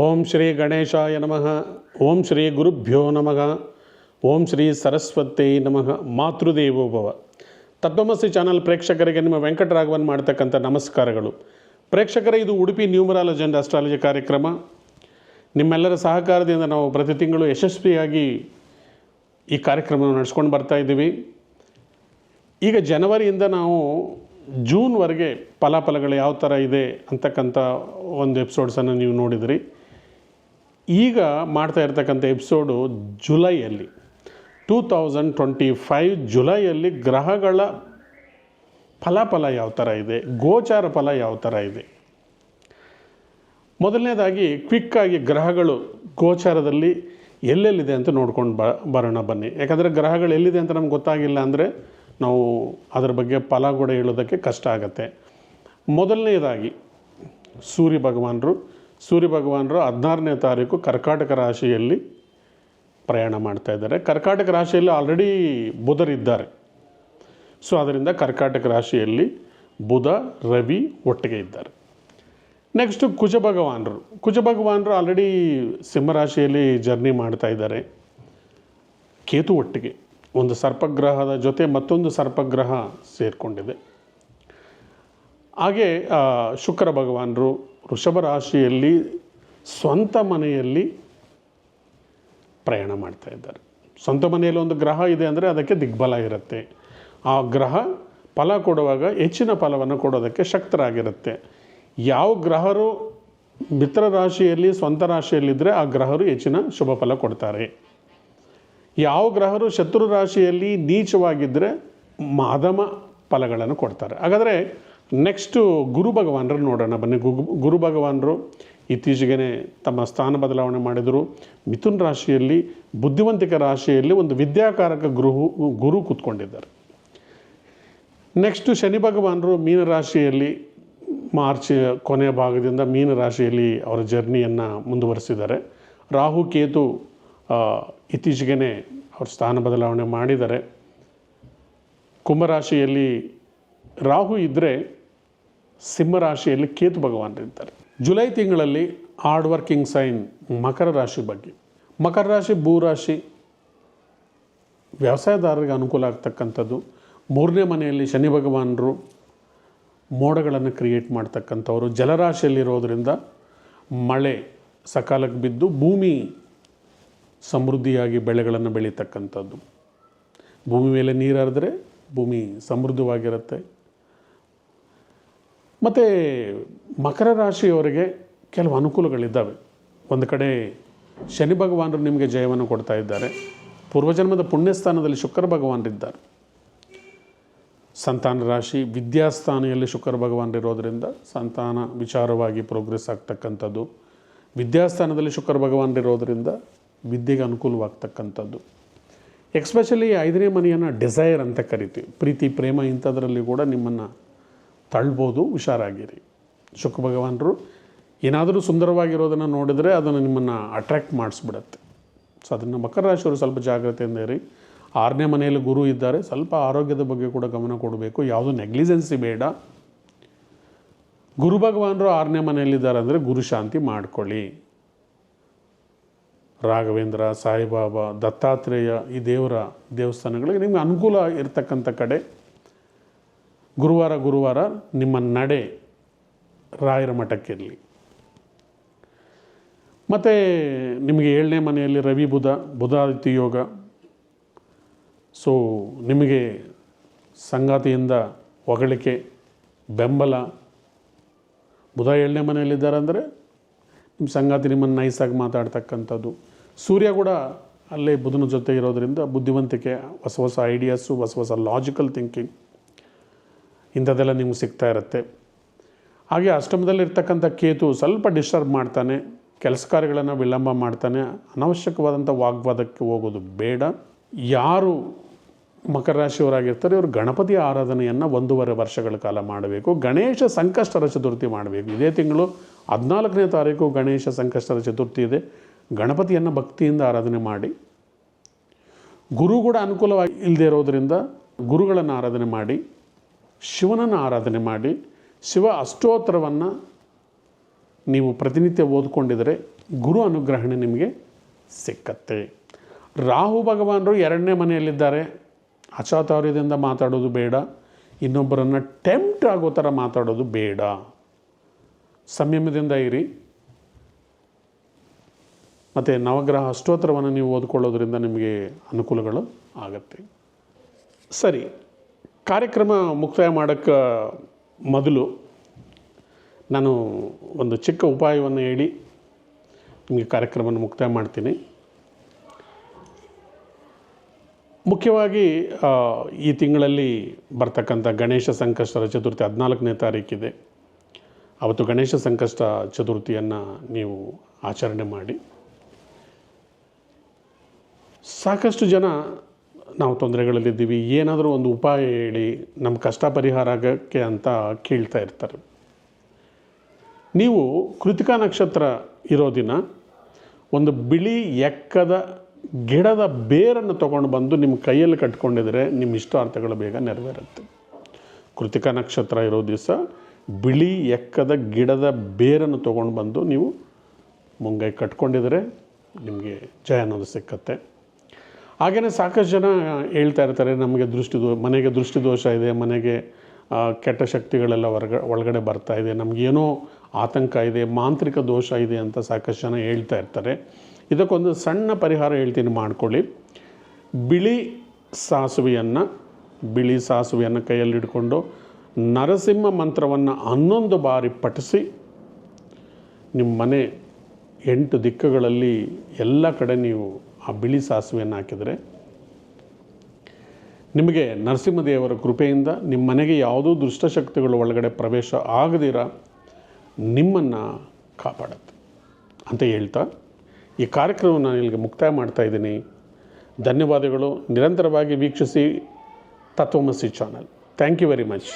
ಓಂ ಶ್ರೀ ಗಣೇಶಾಯ ನಮಃ. ಓಂ ಶ್ರೀ ಗುರುಭ್ಯೋ ನಮಃ. ಓಂ ಶ್ರೀ ಸರಸ್ವತಿ ನಮಃ. ಮಾತೃದೇವೋಭವ ತತ್ವಮಸಿ ಚಾನಲ್ ಪ್ರೇಕ್ಷಕರಿಗೆ ನಿಮ್ಮ ವೆಂಕಟರಾಘವನ್ ಮಾಡ್ತಕ್ಕಂಥ ನಮಸ್ಕಾರಗಳು. ಪ್ರೇಕ್ಷಕರೇ, ಇದು ಉಡುಪಿ ನ್ಯೂಮರಾಲಜಿ ಅಂಡ್ ಅಸ್ಟ್ರಾಲಜಿ ಕಾರ್ಯಕ್ರಮ. ನಿಮ್ಮೆಲ್ಲರ ಸಹಕಾರದಿಂದ ನಾವು ಪ್ರತಿ ತಿಂಗಳು ಯಶಸ್ವಿಯಾಗಿ ಈ ಕಾರ್ಯಕ್ರಮವನ್ನು ನಡೆಸ್ಕೊಂಡು ಬರ್ತಾ ಇದ್ದೀವಿ. ಈಗ ಜನವರಿಯಿಂದ ನಾವು ಜೂನ್ವರೆಗೆ ಫಲಾಫಲಗಳು ಯಾವ ಥರ ಇದೆ ಅಂತಕ್ಕಂಥ ಒಂದು ಎಪಿಸೋಡ್ಸನ್ನು ನೀವು ನೋಡಿದ್ರಿ. ಈಗ ಮಾಡ್ತಾ ಇರ್ತಕ್ಕಂಥ ಎಪಿಸೋಡು ಜುಲೈಯಲ್ಲಿ ಟೂ ತೌಸಂಡ್ ಟ್ವೆಂಟಿ ಫೈವ್ ಜುಲೈಯಲ್ಲಿ ಗ್ರಹಗಳ ಫಲಾಫಲ ಯಾವ ಥರ ಇದೆ, ಗೋಚಾರ ಫಲ ಯಾವ ಥರ ಇದೆ. ಮೊದಲನೇದಾಗಿ ಕ್ವಿಕ್ಕಾಗಿ ಗ್ರಹಗಳು ಗೋಚಾರದಲ್ಲಿ ಎಲ್ಲೆಲ್ಲಿದೆ ಅಂತ ನೋಡ್ಕೊಂಡು ಬ, ಬರೋಣ ಬನ್ನಿ. ಯಾಕಂದರೆ ಗ್ರಹಗಳು ಎಲ್ಲಿದೆ ಅಂತ ನಮ್ಗೆ ಗೊತ್ತಾಗಿಲ್ಲ ಅಂದರೆ ನಾವು ಅದರ ಬಗ್ಗೆ ಫಲ ಕೂಡ ಹೇಳೋದಕ್ಕೆ ಕಷ್ಟ ಆಗುತ್ತೆ. ಮೊದಲನೇದಾಗಿ ಸೂರ್ಯ ಭಗವಾನರು ಸೂರ್ಯ ಭಗವಾನರು ಹದಿನಾರನೇ ತಾರೀಕು ಕರ್ಕಾಟಕ ರಾಶಿಯಲ್ಲಿ ಪ್ರಯಾಣ ಮಾಡ್ತಾ ಇದ್ದಾರೆ. ಕರ್ಕಾಟಕ ರಾಶಿಯಲ್ಲಿ ಆಲ್ರೆಡಿ ಬುಧರಿದ್ದಾರೆ ಸೊ ಅದರಿಂದ ಕರ್ಕಾಟಕ ರಾಶಿಯಲ್ಲಿ ಬುಧ, ರವಿ ಒಟ್ಟಿಗೆ ಇದ್ದಾರೆ. ನೆಕ್ಸ್ಟು ಕುಜ ಭಗವಾನರು ಕುಜ ಭಗವಾನರು ಆಲ್ರೆಡಿ ಸಿಂಹರಾಶಿಯಲ್ಲಿ ಜರ್ನಿ ಮಾಡ್ತಾ ಇದ್ದಾರೆ. ಕೇತು ಒಟ್ಟಿಗೆ ಒಂದು ಸರ್ಪಗ್ರಹದ ಜೊತೆ ಮತ್ತೊಂದು ಸರ್ಪಗ್ರಹ ಸೇರಿಕೊಂಡಿದೆ. ಹಾಗೆ ಶುಕ್ರ ಭಗವಾನರು ವೃಷಭ ರಾಶಿಯಲ್ಲಿ ಸ್ವಂತ ಮನೆಯಲ್ಲಿ ಪ್ರಯಾಣ ಮಾಡ್ತಾ ಇದ್ದಾರೆ. ಸ್ವಂತ ಮನೆಯಲ್ಲಿ ಒಂದು ಗ್ರಹ ಇದೆ ಅಂದರೆ ಅದಕ್ಕೆ ದಿಗ್ಬಲ ಇರುತ್ತೆ. ಆ ಗ್ರಹ ಫಲ ಕೊಡುವಾಗ ಹೆಚ್ಚಿನ ಫಲವನ್ನು ಕೊಡೋದಕ್ಕೆ ಶಕ್ತರಾಗಿರುತ್ತೆ. ಯಾವ ಗ್ರಹರು ಮಿತ್ರ ರಾಶಿಯಲ್ಲಿ, ಸ್ವಂತ ರಾಶಿಯಲ್ಲಿದ್ದರೆ ಆ ಗ್ರಹರು ಹೆಚ್ಚಿನ ಶುಭ ಫಲ ಕೊಡ್ತಾರೆ. ಯಾವ ಗ್ರಹರು ಶತ್ರು ರಾಶಿಯಲ್ಲಿ ನೀಚವಾಗಿದ್ದರೆ ಮಾಧಮ ಫಲಗಳನ್ನು ಕೊಡ್ತಾರೆ. ಹಾಗಾದರೆ ನೆಕ್ಸ್ಟು ಗುರು ಭಗವಾನರು ನೋಡೋಣ. ಬನ್ನಿ ಗುರು ಭಗವಾನರು ಇತ್ತೀಚೆಗೆ ತಮ್ಮ ಸ್ಥಾನ ಬದಲಾವಣೆ ಮಾಡಿದರು. ಮಿಥುನ್ ರಾಶಿಯಲ್ಲಿ, ಬುದ್ಧಿವಂತಿಕ ರಾಶಿಯಲ್ಲಿ ಒಂದು ವಿದ್ಯಾಕಾರಕ ಗುರು ಗುರು ಕೂತ್ಕೊಂಡಿದ್ದಾರೆ. ನೆಕ್ಸ್ಟು ಶನಿ ಭಗವಾನರು ಮೀನರಾಶಿಯಲ್ಲಿ ಮಾರ್ಚ್ ಕೊನೆಯ ಭಾಗದಿಂದ ಮೀನರಾಶಿಯಲ್ಲಿ ಅವರ ಜರ್ನಿಯನ್ನು ಮುಂದುವರಿಸಿದ್ದಾರೆ. ರಾಹು, ಕೇತು ಇತ್ತೀಚೆಗೆ ಅವ್ರ ಸ್ಥಾನ ಬದಲಾವಣೆ ಮಾಡಿದ್ದಾರೆ. ಕುಂಭರಾಶಿಯಲ್ಲಿ ರಾಹು ಇದ್ದರೆ ಸಿಂಹರಾಶಿಯಲ್ಲಿ ಕೇತು ಭಗವಾನರಿದ್ದಾರೆ ಜುಲೈ ತಿಂಗಳಲ್ಲಿ ಹಾರ್ಡ್ ವರ್ಕಿಂಗ್ ಸೈನ್ ಮಕರ ರಾಶಿ ಬಗ್ಗೆ. ಮಕರ ರಾಶಿ ಭೂರಾಶಿ ವ್ಯವಸಾಯದಾರರಿಗೆ ಅನುಕೂಲ ಆಗ್ತಕ್ಕಂಥದ್ದು. ಮೂರನೇ ಮನೆಯಲ್ಲಿ ಶನಿ ಭಗವಾನರು ಮೋಡಗಳನ್ನು ಕ್ರಿಯೇಟ್ ಮಾಡ್ತಕ್ಕಂಥವರು. ಜಲರಾಶಿಯಲ್ಲಿರೋದ್ರಿಂದ ಮಳೆ ಸಕಾಲಕ್ಕೆ ಬಿದ್ದು ಭೂಮಿ ಸಮೃದ್ಧಿಯಾಗಿ ಬೆಳೆಗಳನ್ನು ಬೆಳೀತಕ್ಕಂಥದ್ದು. ಭೂಮಿ ಮೇಲೆ ನೀರು ಹರಿದ್ರೆ ಭೂಮಿ ಸಮೃದ್ಧವಾಗಿರುತ್ತೆ. ಮತ್ತು ಮಕರ ರಾಶಿಯವರಿಗೆ ಕೆಲವು ಅನುಕೂಲಗಳಿದ್ದಾವೆ. ಒಂದು ಕಡೆ ಶನಿ ಭಗವಾನರು ನಿಮಗೆ ಜಯವನ್ನು ಕೊಡ್ತಾ ಇದ್ದಾರೆ. ಪೂರ್ವಜನ್ಮದ ಪುಣ್ಯಸ್ಥಾನದಲ್ಲಿ ಶುಕ್ರ ಭಗವಾನರಿದ್ದಾರೆ. ಸಂತಾನ ರಾಶಿ ವಿದ್ಯಾಸ್ಥಾನೆಯಲ್ಲಿ ಶುಕ್ರ ಭಗವಾನರಿರೋದ್ರಿಂದ ಸಂತಾನ ವಿಚಾರವಾಗಿ ಪ್ರೋಗ್ರೆಸ್ ಆಗ್ತಕ್ಕಂಥದ್ದು. ವಿದ್ಯಾಸ್ಥಾನದಲ್ಲಿ ಶುಕ್ರ ಭಗವಾನರಿರೋದ್ರಿಂದ ವಿದ್ಯೆಗೆ ಅನುಕೂಲವಾಗ್ತಕ್ಕಂಥದ್ದು. ಎಕ್ಸ್ಪೆಷಲಿ ಐದನೇ ಮನೆಯನ್ನು ಡಿಸೈರ್ ಅಂತ ಕರಿತೀವಿ. ಪ್ರೀತಿ, ಪ್ರೇಮ ಇಂಥದ್ರಲ್ಲಿ ಕೂಡ ನಿಮ್ಮನ್ನು ತಳ್ಬೋದು, ಹುಷಾರಾಗಿರಿ. ಶುಕ್ರ ಭಗವಾನರು, ಏನಾದರೂ ಸುಂದರವಾಗಿರೋದನ್ನು ನೋಡಿದರೆ ಅದನ್ನು ನಿಮ್ಮನ್ನು ಅಟ್ರ್ಯಾಕ್ಟ್ ಮಾಡಿಸ್ಬಿಡತ್ತೆ. ಸೊ ಅದನ್ನು ಮಕರ ರಾಶಿಯವರು ಸ್ವಲ್ಪ ಜಾಗ್ರತೆಯಿಂದ ಇರಿ. ಆರನೇ ಮನೆಯಲ್ಲಿ ಗುರು ಇದ್ದಾರೆ, ಸ್ವಲ್ಪ ಆರೋಗ್ಯದ ಬಗ್ಗೆ ಕೂಡ ಗಮನ ಕೊಡಬೇಕು. ಯಾವುದೂ ನೆಗ್ಲಿಜೆನ್ಸಿ ಬೇಡ. ಗುರು ಭಗವಾನರು ಆರನೇ ಮನೆಯಲ್ಲಿದ್ದಾರೆ ಅಂದರೆ ಗುರು ಶಾಂತಿ ಮಾಡ್ಕೊಳ್ಳಿ. ರಾಘವೇಂದ್ರ, ಸಾಯಿಬಾಬಾ, ದತ್ತಾತ್ರೇಯ ಈ ದೇವರ ದೇವಸ್ಥಾನಗಳಿಗೆ ನಿಮ್ಗೆ ಅನುಕೂಲ ಇರತಕ್ಕಂಥ ಕಡೆ ಗುರುವಾರ ಗುರುವಾರ ನಿಮ್ಮ ನಡೆ ರಾಯರ ಮಠಕ್ಕಿರಲಿ ಮತ್ತು ನಿಮಗೆ ಏಳನೇ ಮನೆಯಲ್ಲಿ ರವಿ ಬುಧ, ಬುಧಾದಿತ್ಯ ಯೋಗ. ಸೊ ನಿಮಗೆ ಸಂಗಾತಿಯಿಂದ ಹೊಗಳಿಕೆ, ಬೆಂಬಲ. ಬುಧ ಏಳನೇ ಮನೆಯಲ್ಲಿದ್ದಾರೆ ಅಂದರೆ ನಿಮ್ಮ ಸಂಗಾತಿ ನಿಮ್ಮನ್ನು ನೈಸಾಗಿ ಮಾತಾಡ್ತಕ್ಕಂಥದ್ದು. ಸೂರ್ಯ ಕೂಡ ಅಲ್ಲೇ ಬುಧನ ಜೊತೆ ಇರೋದರಿಂದ ಬುದ್ಧಿವಂತಿಕೆ, ಹೊಸ ಹೊಸ ಐಡಿಯಾಸು ಹೊಸ ಹೊಸ ಲಾಜಿಕಲ್ ಥಿಂಕಿಂಗ್ ಇಂಥದ್ದೆಲ್ಲ ನಿಮ್ಗೆ ಸಿಗ್ತಾ ಇರುತ್ತೆ. ಹಾಗೆ ಅಷ್ಟಮದಲ್ಲಿರ್ತಕ್ಕಂಥ ಕೇತು ಸ್ವಲ್ಪ ಡಿಸ್ಟರ್ಬ್ ಮಾಡ್ತಾನೆ, ಕೆಲಸ ಕಾರ್ಯಗಳನ್ನು ವಿಳಂಬ ಮಾಡ್ತಾನೆ, ಅನವಶ್ಯಕವಾದಂಥ ವಾಗ್ವಾದಕ್ಕೆ ಹೋಗೋದು ಬೇಡ. ಯಾರು ಮಕರ ರಾಶಿಯವರಾಗಿರ್ತಾರೆ ಇವರು ಗಣಪತಿ ಆರಾಧನೆಯನ್ನು ಒಂದೂವರೆ ವರ್ಷಗಳ ಕಾಲ ಮಾಡಬೇಕು. ಗಣೇಶ ಸಂಕಷ್ಟರ ಚತುರ್ಥಿ ಮಾಡಬೇಕು. ಇದೇ ತಿಂಗಳು ಹದಿನಾಲ್ಕನೇ ತಾರೀಕು ಗಣೇಶ ಸಂಕಷ್ಟರ ಚತುರ್ಥಿ ಇದೆ. ಗಣಪತಿಯನ್ನು ಭಕ್ತಿಯಿಂದ ಆರಾಧನೆ ಮಾಡಿ. ಗುರು ಕೂಡ ಅನುಕೂಲವಾಗಿ ಇಲ್ಲದೆ ಇರೋದರಿಂದ ಗುರುಗಳನ್ನು ಆರಾಧನೆ ಮಾಡಿ. ಶಿವನನ್ನು ಆರಾಧನೆ ಮಾಡಿ ಶಿವ ಅಷ್ಟೋತ್ತರವನ್ನು ನೀವು ಪ್ರತಿನಿತ್ಯ ಓದ್ಕೊಂಡಿದರೆ ಗುರು ಅನುಗ್ರಹಣೆ ನಿಮಗೆ ಸಿಕ್ಕತ್ತೆ. ರಾಹು ಭಗವಾನರು ಎರಡನೇ ಮನೆಯಲ್ಲಿದ್ದಾರೆ. ಅಚಾತೌರ್ಯದಿಂದ ಮಾತಾಡೋದು ಬೇಡ. ಇನ್ನೊಬ್ಬರನ್ನು ಟೆಂಪ್ಟ್ ಆಗೋ ಥರ ಮಾತಾಡೋದು ಬೇಡ. ಸಂಯಮದಿಂದ ಇರಿ. ಮತ್ತು ನವಗ್ರಹ ಅಷ್ಟೋತ್ತರವನ್ನು ನೀವು ಓದ್ಕೊಳ್ಳೋದ್ರಿಂದ ನಿಮಗೆ ಅನುಕೂಲಗಳು ಆಗತ್ತೆ. ಸರಿ. ಕಾರ್ಯಕ್ರಮ ಮುಕ್ತಾಯ ಮಾಡೋಕ್ಕೆ ಮೊದಲು ನಾನು ಒಂದು ಚಿಕ್ಕ ಉಪಾಯವನ್ನು ಹೇಳಿ ನಿಮಗೆ ಕಾರ್ಯಕ್ರಮವನ್ನು ಮುಕ್ತಾಯ ಮಾಡ್ತೀನಿ. ಮುಖ್ಯವಾಗಿ ಈ ತಿಂಗಳಲ್ಲಿ ಬರ್ತಕ್ಕಂಥ ಗಣೇಶ ಸಂಕಷ್ಟರ ಚತುರ್ಥಿ ಹದಿನಾಲ್ಕನೇ ತಾರೀಕಿದೆ ಅವತ್ತು ಗಣೇಶ ಸಂಕಷ್ಟ ಚತುರ್ಥಿಯನ್ನು ನೀವು ಆಚರಣೆ ಮಾಡಿ. ಸಾಕಷ್ಟು ಜನ ನಾವು ತೊಂದರೆಗಳಲ್ಲಿದ್ದೀವಿ, ಏನಾದರೂ ಒಂದು ಉಪಾಯ ಹೇಳಿ ನಮ್ಮ ಕಷ್ಟ ಪರಿಹಾರ ಆಗೋಕ್ಕೆ ಅಂತ ಕೇಳ್ತಾ ಇರ್ತಾರೆ. ನೀವು ಕೃತಿಕಾ ನಕ್ಷತ್ರ ಇರೋ ದಿನ ಒಂದು ಬಿಳಿ ಎಕ್ಕದ ಗಿಡದ ಬೇರನ್ನು ತೊಗೊಂಡು ಬಂದು ನಿಮ್ಮ ಕೈಯಲ್ಲಿ ಕಟ್ಕೊಂಡಿದ್ರೆ ನಿಮ್ಮ ಇಷ್ಟಾರ್ಥಗಳು ಬೇಗ ನೆರವೇರುತ್ತೆ. ಕೃತಿಕಾ ನಕ್ಷತ್ರ ಇರೋ ದಿವಸ ಬಿಳಿ ಎಕ್ಕದ ಗಿಡದ ಬೇರನ್ನು ತೊಗೊಂಡು ಬಂದು ನೀವು ಮುಂಗೈ ಕಟ್ಕೊಂಡಿದ್ರೆ ನಿಮಗೆ ಜಯ ಅನ್ನೋದು ಸಿಕ್ಕತ್ತೆ. ಹಾಗೆಯೇ ಸಾಕಷ್ಟು ಜನ ಹೇಳ್ತಾ ಇರ್ತಾರೆ, ನಮಗೆ ದೃಷ್ಟಿ ದೋ ಮನೆಗೆ ದೃಷ್ಟಿ ದೋಷ ಇದೆ, ಮನೆಗೆ ಕೆಟ್ಟ ಶಕ್ತಿಗಳೆಲ್ಲ ಹೊರಗ ಒಳಗಡೆ ಬರ್ತಾ ಇದೆ, ನಮಗೇನೋ ಆತಂಕ ಇದೆ, ಮಾಂತ್ರಿಕ ದೋಷ ಇದೆ ಅಂತ ಸಾಕಷ್ಟು ಜನ ಹೇಳ್ತಾ ಇರ್ತಾರೆ. ಇದಕ್ಕೊಂದು ಸಣ್ಣ ಪರಿಹಾರ ಹೇಳ್ತೀನಿ ಮಾಡ್ಕೊಳ್ಳಿ. ಬಿಳಿ ಸಾಸುವೆಯನ್ನು ಬಿಳಿ ಸಾಸುವೆಯನ್ನು ಕೈಯಲ್ಲಿ ಹಿಡ್ಕೊಂಡು ನರಸಿಂಹ ಮಂತ್ರವನ್ನು ಹನ್ನೊಂದು ಬಾರಿ ಪಠಿಸಿ ನಿಮ್ಮ ಮನೆ ಎಂಟು ದಿಕ್ಕುಗಳಲ್ಲಿ ಎಲ್ಲ ಕಡೆ ನೀವು ಆ ಬಿಳಿ ಸಾಸಿವೆಯನ್ನು ಹಾಕಿದರೆ ನಿಮಗೆ ನರಸಿಂಹದೇವರ ಕೃಪೆಯಿಂದ ನಿಮ್ಮ ಮನೆಗೆ ಯಾವುದೋ ದುಷ್ಟಶಕ್ತಿಗಳು ಒಳಗಡೆ ಪ್ರವೇಶ ಆಗದಿರ ನಿಮ್ಮನ್ನು ಕಾಪಾಡುತ್ತೆ ಅಂತ ಹೇಳ್ತಾ ಈ ಕಾರ್ಯಕ್ರಮವನ್ನು ನಾನು ಇಲ್ಲಿಗೆ ಮುಕ್ತಾಯ ಮಾಡ್ತಾ ಇದ್ದೀನಿ. ಧನ್ಯವಾದಗಳು. ನಿರಂತರವಾಗಿ ವೀಕ್ಷಿಸಿ Tatvamasi channel. Thank you very much